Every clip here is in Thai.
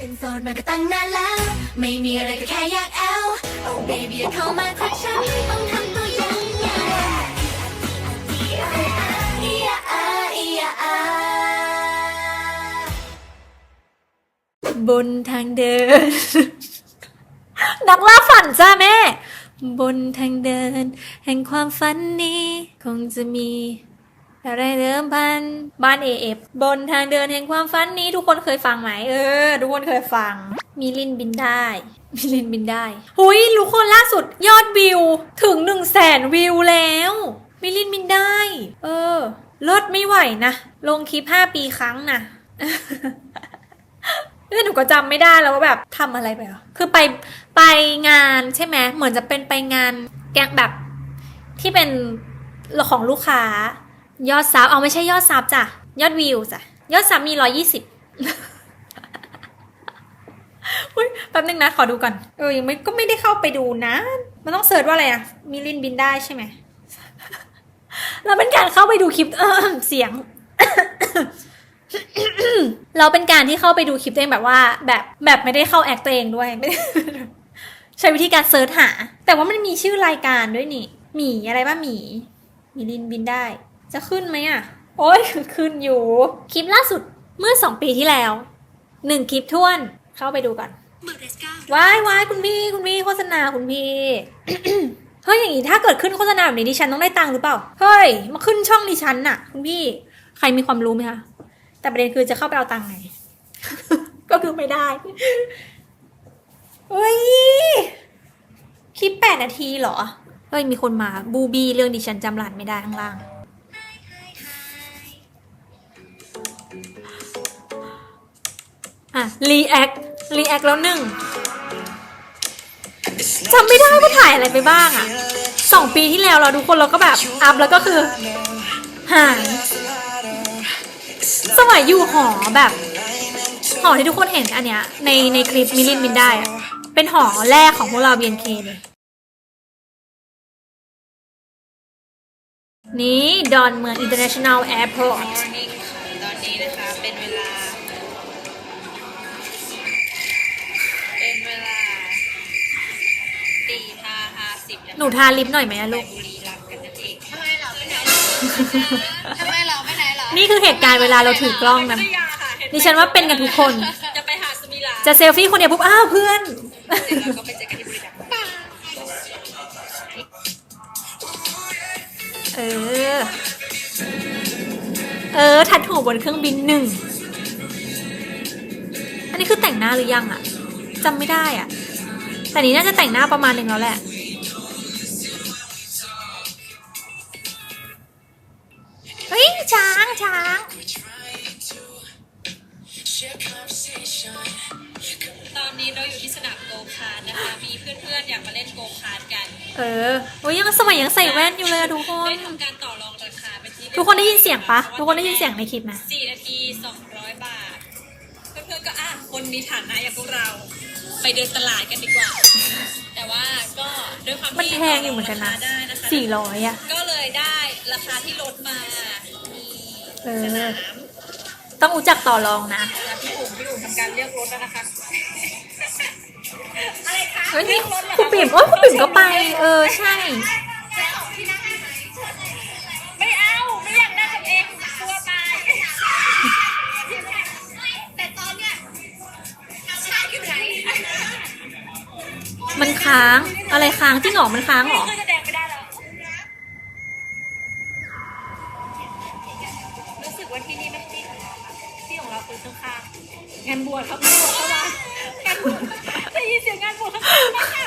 เป็นโสดมาก็ตั้งนานแล้ว ไม่มีอะไรก็แค่อยากแอล Oh baby อย่าเข้ามาทักฉันต้องทำตัวยังไงอีอะอีอะอาบนทางเดิน นักล่าฝันจ้าแม่ บนทางเดิน แห่งความฝันนี้ คงจะมี อะไรเดิมพันบ้านเอฟบนทางเดินแห่งความฝันนี้ทุกคนเคยฟังไหมเออ ทุกคนเคยฟัง มีลินบินได้ มีลินบินได้หุยทุกคนล่าสุดยอดวิว ถึงหนึ่งแสนวิวแล้วมิลินบินได้ เออลดไม่ไหวนะ ลงคลิปห้าปีครั้งนะเรื่อหนูก็จำไม่ได้แล้วว่าแบบทำอะไรไปอะคือไปไปงานใช่ไหมเหมือนจะเป็นไปงานแกงแบบที่เป็นของลูกค้า ยอดซับเอาไม่ใช่ยอดซับจ้ะ ยอดวิวจ้ะ ยอดซับมีร้อยยี่สิบอุ้ยแป๊บนึงนะขอดูก่อน เออยังไม่ก็ไม่ได้เข้าไปดูนะ มันต้องเสิร์ชว่าอะไรอะมีลินบินได้ใช่ไหมเราเป็นการเข้าไปดูคลิปเออเสียง เราเป็นการที่เข้าไปดูคลิปตัวเองแบบว่า แบบแบบไม่ได้เข้าแอคตัวเองด้วยใช้วิธีการเซิร์ชหา แต่ว่ามันมีชื่อรายการด้วยนี่หมีอะไรบ้างหมีหมีลินบินได้ จะขึ้นไหมอะ โอ้ยขึ้นอยู่ คลิปล่าสุดเมื่อสองปีที่แล้วหนึ่งคลิปท้วนเข้าไปดูก่อนว้ายว้ายคุณพี่คุณพี่โฆษณาคุณพี่เฮ้ยอย่างนี้ถ้าเกิดขึ้นโฆษณาแบบนี้ดิฉันต้องได้ตังค์หรือเปล่าเฮ้ยมาขึ้นช่องดิฉันน่ะ คุณพี่ใครมีความรู้ไหมคะแต่ประเด็นคือจะเข้าไปเอาตังค์ไงก็คือไม่ได้เฮ้ยคลิปแปดนาทีเหรอเฮ้ยมีคนมาบูบีเรื่องดิฉันจำรหัสไม่ได้ข้างล่าง อะรีแอครีแอคแล้วหนึ่งจำไม่ได้ว่าถ่ายอะไรไปบ้างอะสองปีที่แล้วเราทุกคนเราก็แบบ อัพแล้วก็คือหายสมัยอยู่หอแบบหอที่ทุกคนเห็นอันเนี้ยในในคลิปมิลินมินได้อะเป็นหอแรกของพวกเรา BNK เลยนี่ ดอนเมือง International Airport ตอนนี้นะคะ เป็นเวลา ตีห้าห้าสิบะคะหนูทาลิปหน่อยไหมอะลูกไปบุรีรัมย์กันนั่นเองทำไมเราไม่ไหนทำไมเราไม่ไหนเหรอนี่คือเหตุการณ์เวลาเราถือกล้องนะ ดิฉันว่าเป็นกันทุกคน จะไปหาสมิลาจะเซลฟี่คนเดียวปุ๊บ อ้าวเพื่อนเดี๋ยวเราก็ไปเจอกันที่บุรีรัมย์เออ เออ ทัดหูบนเครื่องบินหนึ่ง อันนี้คือแต่งหน้าหรือยังอะจำไม่ได้อะ แต่นี้น่าจะแต่งหน้าประมาณหนึ่งแล้วแหละ เฮ้ย ช้างช้าง ตอนนี้เราอยู่ที่สนามโกคาร์ทนะคะ มีเพื่อนๆอยากมาเล่นโกคาร์ทกัน เออโอ้ยยังสมัยยังใส่แว่นอยู่เลยอะทุกคน ได้ทำการต่อรองราคาไปที่ทุกคนได้ยินเสียงปะ ทุกคนได้ยินเสียงในคลิปไหมสี่นาทีสองร้อยบาท เพื่อนๆก็อะคนมีฐานะอย่างพวกเรา ไปเดินตลาดกันดีกว่า แต่ว่าก็ด้วยความมันที่แพงอยู่เหมือนกันนะต่รองราคาได้นะคะ สี่ร้อยอะก็เลยได้ราคาที่ลดมาเอสอนามต้องรู้จักต่อรองนะ แล้วพี่อุ๋มพี่อุ๋มทำการเรียกรถแล้วนะคะ อะไรคะเฮ้ยนี่คุณปิ่มโอ้ยคุณปิ่มก็ไป เออ ใช่ มันค้าง อะไรค้างจริงเหรอมันค้างเหรอคือแสดงไม่ได้แล้วรู้สึกว่าที่นี่ไม่ใช่ที่ของเราค่ะที่ของเราคือข้างๆงานบวชครับงานบวชเข้ามางานบวชได้ยินเสียงงานบวชข้างๆไหมคะ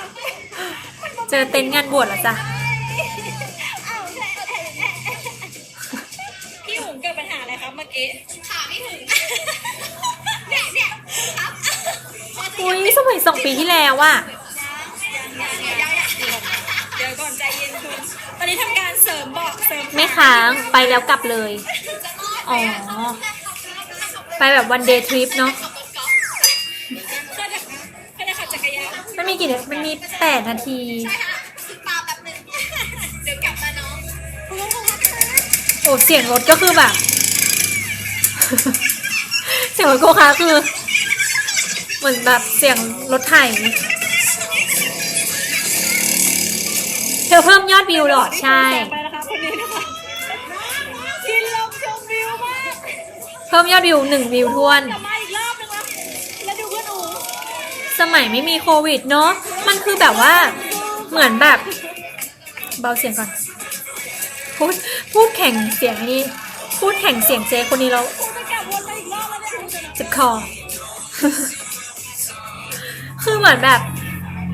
มันมาเจอเต็นท์งานบวชแล้วจ้ะอ้าวใช่ใช่ใช่พี่หุงเกิดปัญหาอะไรครับเมื่อกี้ขาไม่ถึงเนี่ยเนี่ยครับอุ้ยสมัยสองปีที่แล้วอะ นนี้ทำการเสริมเบอกเสริมไม่ค้างไปแล้วกลับเลย อ๋อ ไปแบบวันเดย์ทริปเนาะก็จะก็จะขับจักรยานมันมีกี่นามันมีแปดนาทีปาแบบหนึ่งเดี๋ยวกลับมาน้องโอ้เสียงรถก็คือแบบ เสียงรถโกคาร์ทคือ เหมือนแบบเสียงรถไถ ธอเพิ่มยอดวิวหรอใช่ ไปนะคะคนนี้นะคะกินลมชมวิวมากเพิ่มยอดวิวหนึ่งวิวทวน กลับมาอีกรอบนึงนะแล้วดูเพื่อนอูสมัยไม่มีโควิดเนาะมันคือแบบว่า เหมือนแบบ เบาเสียงก่อน พูดพูดแข่งเสียงนี่พูดแข่งเสียงเจคนนี้แล้วกูจะกลับวนมาอีกรอบแล้วเนี่ยเจ็บคอ คือเหมือนแบบ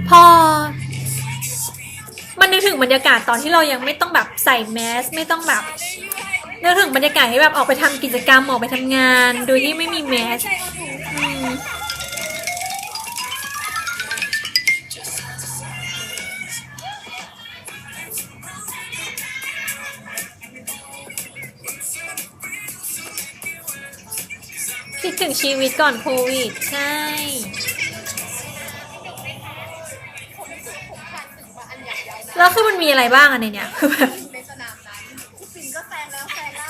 พอ นึกถึงบรรยากาศตอนที่เรายังไม่ต้องแบบใส่แมสไม่ต้องแบบนึกถึงบรรยากาศที่แบบออกไปทำกิจกรรมออกไปทำงาน โดยที่ไม่มีแมสคิดถึงชีวิตก่อนโควิด ใช่ แล้วคือมันมีอะไรบ้างอะในเนี้ยคือแบบในสนามนั้นสิงก็แซงแล้วแซงเล่า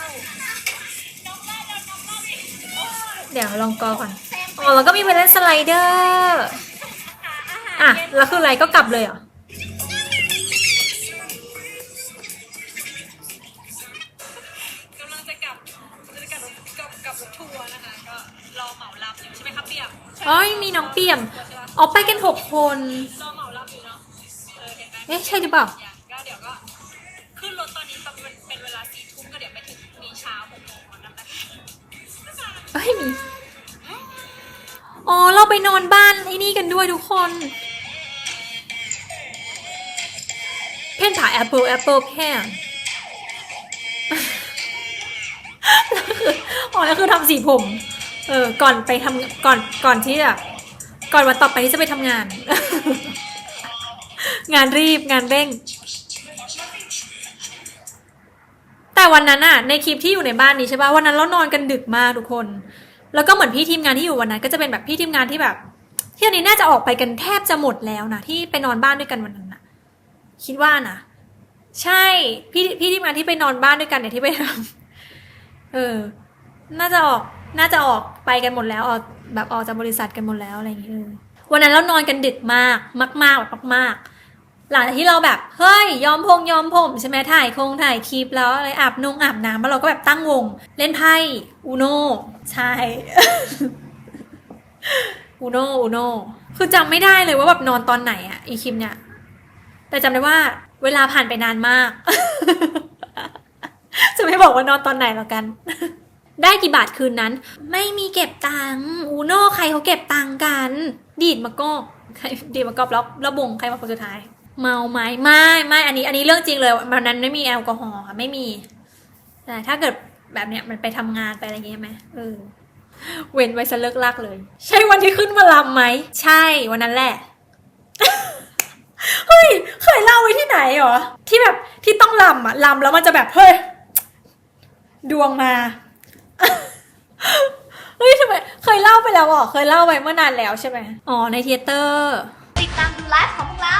เดี๋ยวลองกอก่อนอ๋อแล้วก็มีไปเล่นสไลเดอร์อะแล้วคืออะไรก็กลับเลยเหรอกำลังจะกลับจะกลับกลับกลับรถทัวร์นะคะก็รอเหมาลำอยู่ใช่ไหมครับเปียกอ๋อมีน้องเปี่ยมอ๋อไปกันหกคน เออเห็นไหมเอ๊ะใช่หรือเปล่า อย่างก็เดี๋ยวก็ขึ้นรถตอนนี้เป็นเป็นเวลาสี่ทุ่มก็เดี๋ยวไปถึงมีเช้าหกโมงนั่นแหละเอ้ยมี อ๋อ เราไปนอนบ้านไอ้นี่กันด้วยทุกคน เพนถ่ายแอปเปิลแอปเปิลแพนอ๋อแล้วคือทำสีผม เออ ก่อนไปทำก่อน ก่อนที่แบบก่อนวันต่อไปที่จะไปทำงาน งานรีบงานเร่ง แต่วันนั้นอะในคลิปที่อยู่ในบ้านนี้ใช่ป่ะวันนั้นเรานอนกันดึกมากทุกคน แล้วก็เหมือนพี่ทีมงานที่อยู่วันนั้น ก็จะเป็นแบบพี่ทีมงานที่แบบที่อันนี้น่าจะออกไปกันแทบจะหมดแล้วนะที่ไปนอนบ้านด้วยกันวันนั้นนะคิดว่านะใช่พี่พี่ทีมงานที่ไปนอนบ้านด้วยกันเนี่ยที่ไปทำเออ น่าจะออกน่าจะออกไปกันหมดแล้วออกแบบออกจากบริษัทกันหมดแล้วอะไรอย่างเงี้ยวันนั้นเรานอนกันดึกมาก มากๆแบบมาก ๆ หลังจากที่เราแบบเฮ้ยยอมพงยอมผมใช่ไหมถ่ายคงถ่ายคลิปแล้วอะไรอาบนงอาบน้ำแล้วเราก็แบบตั้งวง เล่นไพ่อูโนใช่อูโนอูโนคือจำไม่ได้เลยว่าแบบนอนตอนไหนอะอีคลิปเนี่ย แต่จำได้ว่า เวลาผ่านไปนานมาก จะไม่บอกว่านอนตอนไหนแล้วกัน ได้กี่บาทคืนนั้น ไม่มีเก็บตังค์อูโนใครเขาเก็บตังค์กัน ดีดมากอกใครดีดมากอกแล้วแล้วบงใครมาคนสุดท้าย เมาไหมไม่ไม่อันนี้ อันนี้เรื่องจริงเลยวันนั้นไม่มีแอลกอฮอล์ค่ะไม่มี แต่ถ้าเกิดแบบเนี้ยมันไปทำงานไปอะไรอย่างเงี้ยไหมเออเว้นไว้ซะเลิกลากเลย ใช่วันที่ขึ้นมาลำไหม ใช่วันนั้นแหละเฮ้ยเคยเล่าไว้ที่ไหนหรอ ที่แบบที่ต้องลำอะลำแล้วมันจะแบบเฮ้ยดวงมาเฮ้ยทำไมเคยเล่าไปแล้วเหรอเคยเล่าไปเมื่อนานแล้วใช่ไหมอ๋อในเทเตอร์ ติดตามดูไลฟ์ของพวกเรา